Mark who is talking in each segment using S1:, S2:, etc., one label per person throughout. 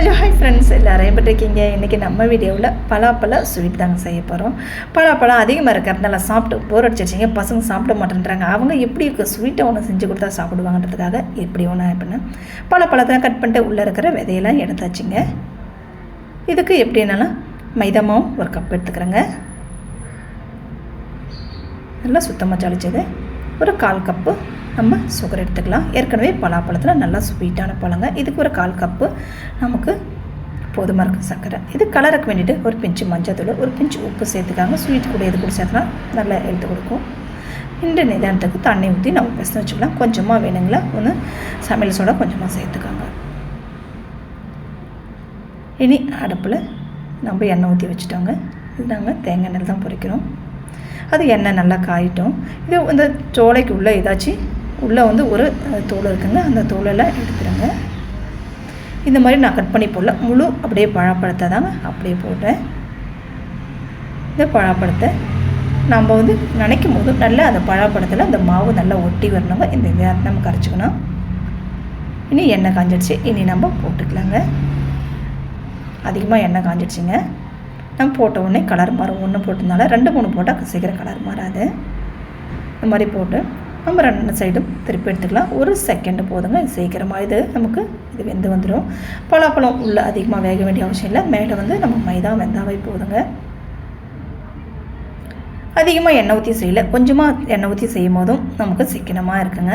S1: Hello hi friends எல்லாரும் எப்படி இருக்கீங்க? இன்றைக்கி நம்ம வீடியோவில் பலாப்பழ ஸ்வீட் தாங்க செய்ய போகிறோம் பலாப்பழம் அதிகமாக இருக்கிறதுனால சாப்பிட்டு போர் அடிச்சிருச்சிங்க. பசங்க சாப்பிட மாட்டேன்றாங்க. அவங்க எப்படி இருக்க ஸ்வீட்டை ஒன்று செஞ்சு கொடுத்தா சாப்பிடுவாங்கன்றதுக்காக எப்படி ஒன்று பண்ணேன். பலாப்பழத்தை கட் பண்ணிட்டு உள்ளே இருக்கிற விதையெல்லாம் எடுத்தாச்சுங்க. இதுக்கு எப்படின்னாலும் மைதா மாவு ஒரு கப் எடுத்துக்கிறேங்க. நல்லா சுத்தமாக ஜலிச்சது. ஒரு கால் கப்பு நம்ம சுகர் எடுத்துக்கலாம். ஏற்கனவே பலாப்பழத்தில் நல்லா ஸ்வீட்டான பழங்க. இதுக்கு ஒரு கால் கப்பு நமக்கு போதுமாக இருக்கும் சர்க்கரை. இது கலருக்கு வேண்டிட்டு ஒரு பிஞ்சு மஞ்சத்தூள் ஒரு பிஞ்சு உப்பு சேர்த்துக்காங்க ஸ்வீட் கூட இது கூட சேர்த்துனா நல்லா எடுத்து கொடுக்கும். இந்த நிதானத்துக்கு தண்ணி ஊற்றி நம்ம பெச வச்சுக்கலாம். கொஞ்சமாக வேணுங்களா ஒன்று சமையல் சோடா கொஞ்சமாக சேர்த்துக்காங்க. இனி அடுப்பில் நம்ம எண்ணெய் ஊற்றி வச்சுட்டோங்க. இது நாங்கள் தேங்காய் எண்ணெய் தான் பொறிக்கிறோம் அது எண்ணெய் நல்லா காயிட்டோம். இது இந்த சோலைக்கு உள்ளே ஏதாச்சும் உள்ளே வந்து ஒரு தோல் இருக்குங்க. அந்த தோலெல்லாம் எடுத்துருங்க. இந்த மாதிரி நான் கட் பண்ணி போடல. முழு அப்படியே பழப்பழத்தை தாங்க அப்படியே போட்டேன். இந்த பழப்பழத்தை நம்ம வந்து நினைக்கும் போது நல்லா அந்த பழப்பழத்தில் அந்த மாவு நல்லா ஒட்டி வரணுங்க. இந்த இதை நம்ம கரைச்சிக்கணும். இனி எண்ணெய் காஞ்சிடுச்சு. இனி நம்ம போட்டுக்கலாங்க. அதிகமாக எண்ணெய் காஞ்சிடுச்சுங்க. நம்ம போட்ட உடனே கலர் மாறும். ஒன்று போட்டதுனால ரெண்டு மூணு போட்டால் சீக்கிரம் கலர் மாறாது. இந்த மாதிரி போட்டு நம்ம ரெண்டு சைடும் திருப்பி எடுத்துக்கலாம். ஒரு செகண்டு போதுங்க. இது சீக்கிரமாக இது நமக்கு இது வெந்து வந்துடும் பலாப்பழம் உள்ளே அதிகமாக வேக வேண்டிய அவசியம் இல்லை. மேலே வந்து நம்ம மைதா வெந்தாவே போதுங்க. அதிகமாக எண்ணெய் ஊற்றி செய்யல. கொஞ்சமாக எண்ணெய் ஊற்றி செய்யும் போதும் நமக்கு சிக்கனமாக இருக்குங்க.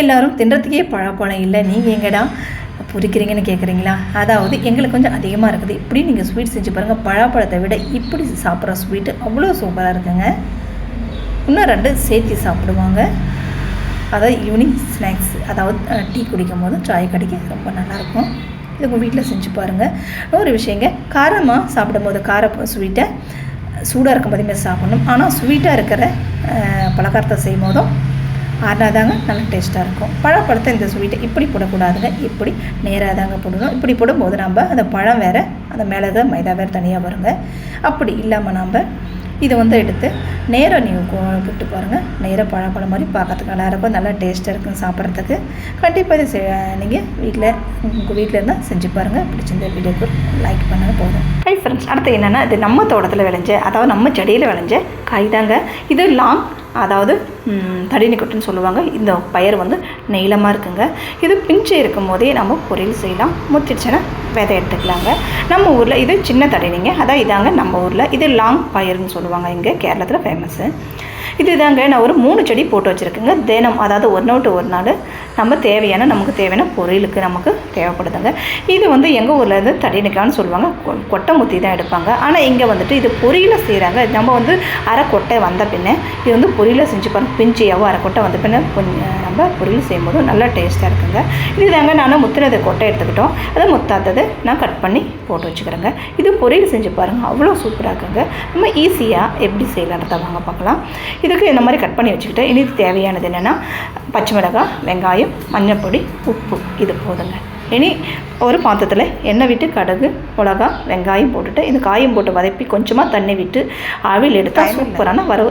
S1: எல்லோரும் தின்றதுக்கே பழப்பழம் இல்லை. நீங்கள் எங்கடா பொரிக்கிறீங்கன்னு கேட்குறீங்களா அதாவது எங்களுக்கு கொஞ்சம் அதிகமாக இருக்குது. இப்படி நீங்கள் ஸ்வீட் செஞ்சு பாருங்கள் பழப்பழத்தை விட இப்படி சாப்பிட்ற ஸ்வீட்டு அவ்வளோ சூப்பராக இருக்குங்க. இன்னும் ரெண்டு சேர்த்து சாப்பிடுவாங்க. அதாவது ஈவினிங் ஸ்நாக்ஸ் அதாவது டீ குடிக்கும் போது சாய் கடிக்க ரொம்ப நல்லாயிருக்கும். இது உங்கள் வீட்டில் செஞ்சு பாருங்கள் ஒரு விஷயங்க காரமாக சாப்பிடும்போது கார ஸ்வீட்டை சூடாக இருக்கும் போதுமே சாப்பிடணும். ஆனால் ஸ்வீட்டாக இருக்கிற பலகாரத்தை செய்யும் போதும் ஆனாதாங்க நல்லா டேஸ்ட்டாக இருக்கும். பழப்படுத்த இந்த ஸ்வீட்டை இப்படி போடக்கூடாதுங்க. இப்படி நேராக தாங்க போடணும். இப்படி போடும்போது நம்ம அந்த பழம் வேறு அந்த மேலே தான் மைதா வேறு தனியாக வருங்க. அப்படி இல்லாமல் நம்ம இதை வந்து எடுத்து நேராக நீங்கள் விட்டு பாருங்கள் நேராக பழப்பழம் மாதிரி பார்க்கறதுக்கு நல்லா இருக்கும். நல்லா டேஸ்ட்டாக இருக்கும் சாப்பிட்றதுக்கு. கண்டிப்பாக இது நீங்கள் வீட்டில் உங்கள் வீட்டில் இருந்தால் செஞ்சு பாருங்கள் பிடிச்சிருந்த வீடியோக்கு லைக் பண்ணால் போதும். ஹை ஃப்ரெண்ட்ஸ் அடுத்து என்னென்னா இது நம்ம தோட்டத்தில் விளைஞ்ச அதாவது நம்ம செடியில் விளைஞ்ச காய் தாங்க இது லாங் அதாவது ம், கொட்டுன்னு சொல்லுவாங்க. இந்த பயிர் வந்து நீளமாக இருக்குங்க. இது பிஞ்சு இருக்கும் போதே நம்ம பொரியல் செய்யலாம். முத்திடுச்சுன்னா விதை எடுத்துக்கலாங்க. நம்ம ஊரில் இது சின்ன தடினிங்க. அதான் இதாங்க நம்ம ஊரில். இது லாங் பயிர்னு சொல்லுவாங்க. இங்கே கேரளத்தில் ஃபேமஸ்ஸு இது தாங்க நான் ஒரு மூணு செடி போட்டு வச்சுருக்கேங்க. தினம் அதாவது ஒரு நாள் ஒரு நாள் நம்ம தேவையான நமக்கு தேவையான பொரியலுக்கு நமக்கு தேவைப்படுதுங்க. இது வந்து எங்கள் ஊரில் இருந்து தடினிக்கான்னு சொல்லுவாங்க. கொ- கொட்டை முத்தி தான் எடுப்பாங்க. ஆனால் இங்கே வந்துட்டு இது பொரியலை செய்கிறாங்க நம்ம வந்து அரை கொட்டை வந்த பின்னே இது வந்து பொரியலில் செஞ்சு பாருங்க. பிஞ்சியாகவும் அரை கொட்டை வந்த பின்னே கொஞ்சம் நம்ம பொரியல் செய்யும்போது நல்லா டேஸ்ட்டாக இருக்குங்க. இது தாங்க நான் முத்தினது கொட்டை எடுத்துக்கிட்டோம். அதை முத்தாத்தது நான் கட் பண்ணி போட்டு வச்சுக்கிறேங்க. இது பொரியல் செஞ்சு பாருங்கள் அவ்வளோ சூப்பராக இருக்குங்க. நம்ம ஈஸியாக எப்படி செய்யலான்றத வாங்க பார்க்கலாம். இதுக்கு இந்த மாதிரி கட் பண்ணி வச்சுக்கிட்டு இனி தேவையானது என்னென்னா பச்சை மிளகாய் வெங்காயம் மஞ்சள் பொடி உப்பு. இது போதுங்க. இனி ஒரு பாத்திரத்தில் எண்ணெய் விட்டு கடுகு மிளகா வெங்காயம் போட்டுட்டு இந்த காயம் போட்டு வதப்பி கொஞ்சமாக தண்ணி விட்டு ஆவில் எடுத்தால் சூப்பரான வரவு